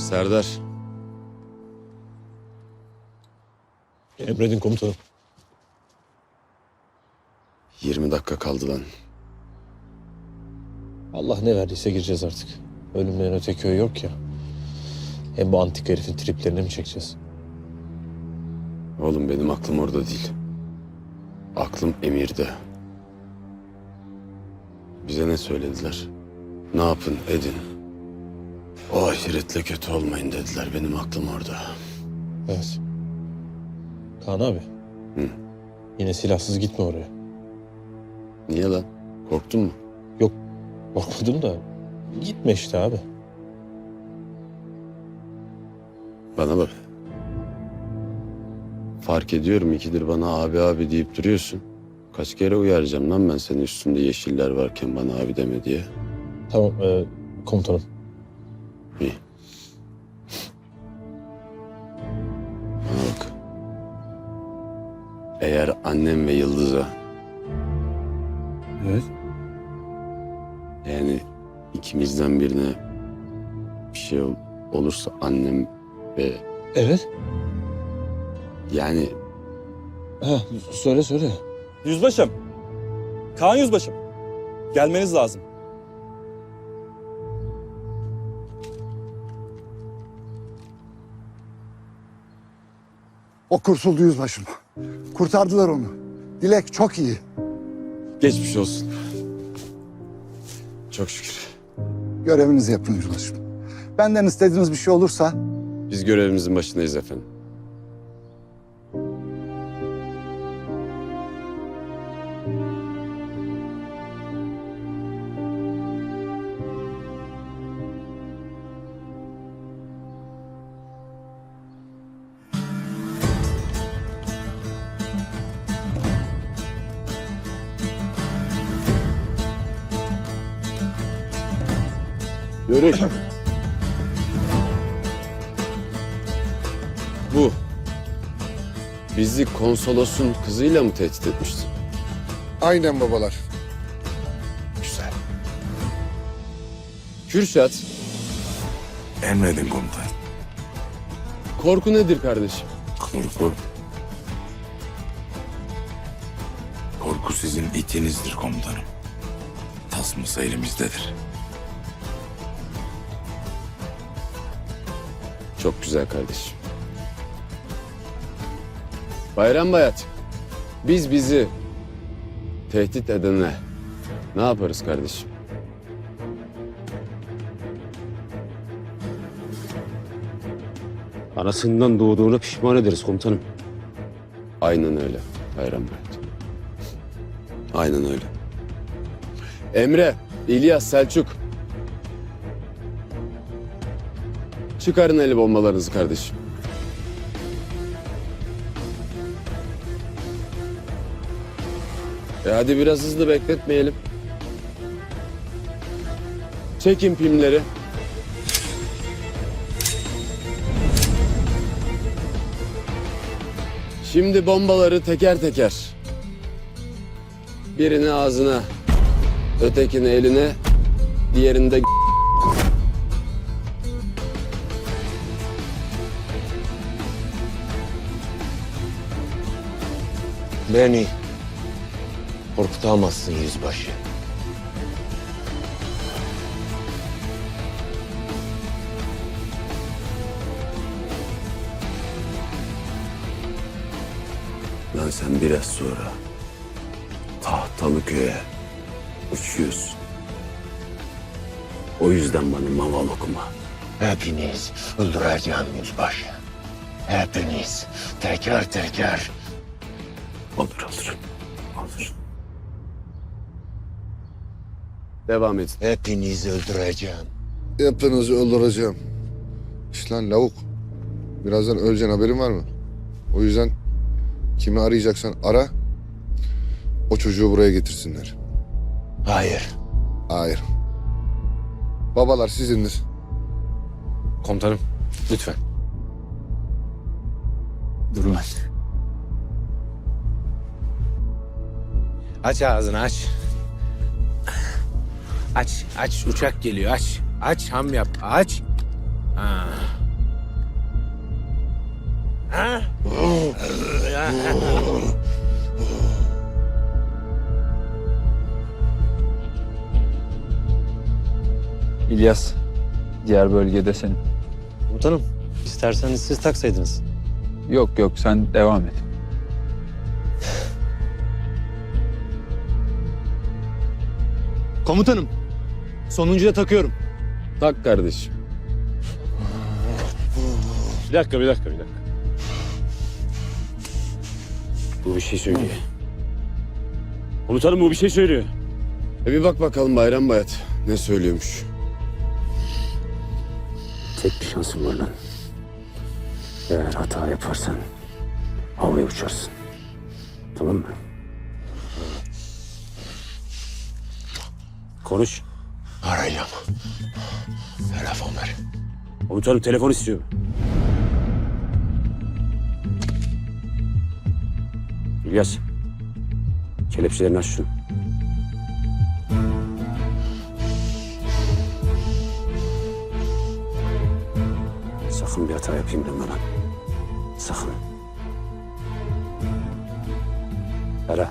Serdar. Emredin komutanım. 20 dakika kaldı lan. Allah ne verdiyse gireceğiz artık. Ölümden öte köy yok ya. Hem bu antik herifin triplerini mi çekeceğiz? Oğlum benim aklım orada değil. Aklım emirde. Bize ne söylediler? Ne yapın edin. O ahiretle kötü olmayın dediler. Benim aklım orada. Evet. Kaan abi. Hı. Yine silahsız gitme oraya. Niye lan? Korktun mu? Yok korkmadım da gitme işte abi. Bana bak. Fark ediyorum ikidir bana abi abi deyip duruyorsun. Kaç kere uyaracağım lan ben senin üstünde yeşiller varken bana abi deme diye. Tamam e, komutanım. İyi. Bana bak. Eğer annem ve Yıldız'a Evet. yani ikimizden birine bir şey ol- olursa annem ve Evet. yani Ha, söyle söyle. Yüzbaşım. Kaan Yüzbaşım. Gelmeniz lazım. O kurtuldu yüzbaşım. Kurtardılar onu. Dilek çok iyi. geçmiş olsun. Çok şükür. Görevinizi yapın yüzbaşım. Benden istediğiniz bir şey olursa Biz görevimizin başındayız efendim. Yürü. Bu. Bizi konsolosun kızıyla mı tehdit etmişti? Aynen babalar. Güzel. Kürşat, Emredin komutan. korku nedir kardeşim? Korku. Korku sizin itinizdir komutanım. Tasması elimizdedir. Çok güzel kardeşim. Bayram Bayat, biz bizi tehdit edene ne yaparız kardeşim? Anasından doğduğuna pişman ederiz komutanım. Aynen öyle Bayram Bayat. Aynen öyle. Emre, İlyas, Selçuk. Çıkarın eli bombalarınızı kardeşim. E hadi biraz hızlı bekletmeyelim. Çekin pimleri. Şimdi bombaları teker teker. Birini ağzına, ötekini eline, diğerini Beni korkutamazsın yüzbaşı. Lan sen biraz sonra tahtalı köye uçuyorsun. O yüzden bana maval okuma. Hepiniz öldüreceğim yüzbaşı. Hepiniz teker teker. Olur olur. Olur. Devam et. Hepinizi öldüreceğim. Hepinizi öldüreceğim. İşte lan lavuk. Birazdan öleceksin haberin var mı? O yüzden kimi arayacaksan ara. O çocuğu buraya getirsinler. Hayır. Hayır. Babalar sizindir. Komutanım lütfen. Durma. Aç ağzını aç. Aç, aç. Uçak geliyor aç. Aç ham yap, aç. Ha. Ha? İlyas, diğer bölgede senin. Komutanım isterseniz siz taksaydınız. Yok yok sen devam et. Komutanım sonuncuya takıyorum. Tak kardeşim. Bir dakika bir dakika bir dakika. Bu bir şey söylüyor. Komutanım bu bir şey söylüyor. E bir bak bakalım Bayram Bayat. Ne söylüyormuş. Tek bir şansın var lan. Eğer hata yaparsan havaya uçarsın. Tamam mı? Konuş. Arayacağım. Telefon ver. Komutanım telefon istiyor. İlyas. Kelepçelerini aç şunu. Sakın bir hata yapayım deme lan. Sakın. Ara.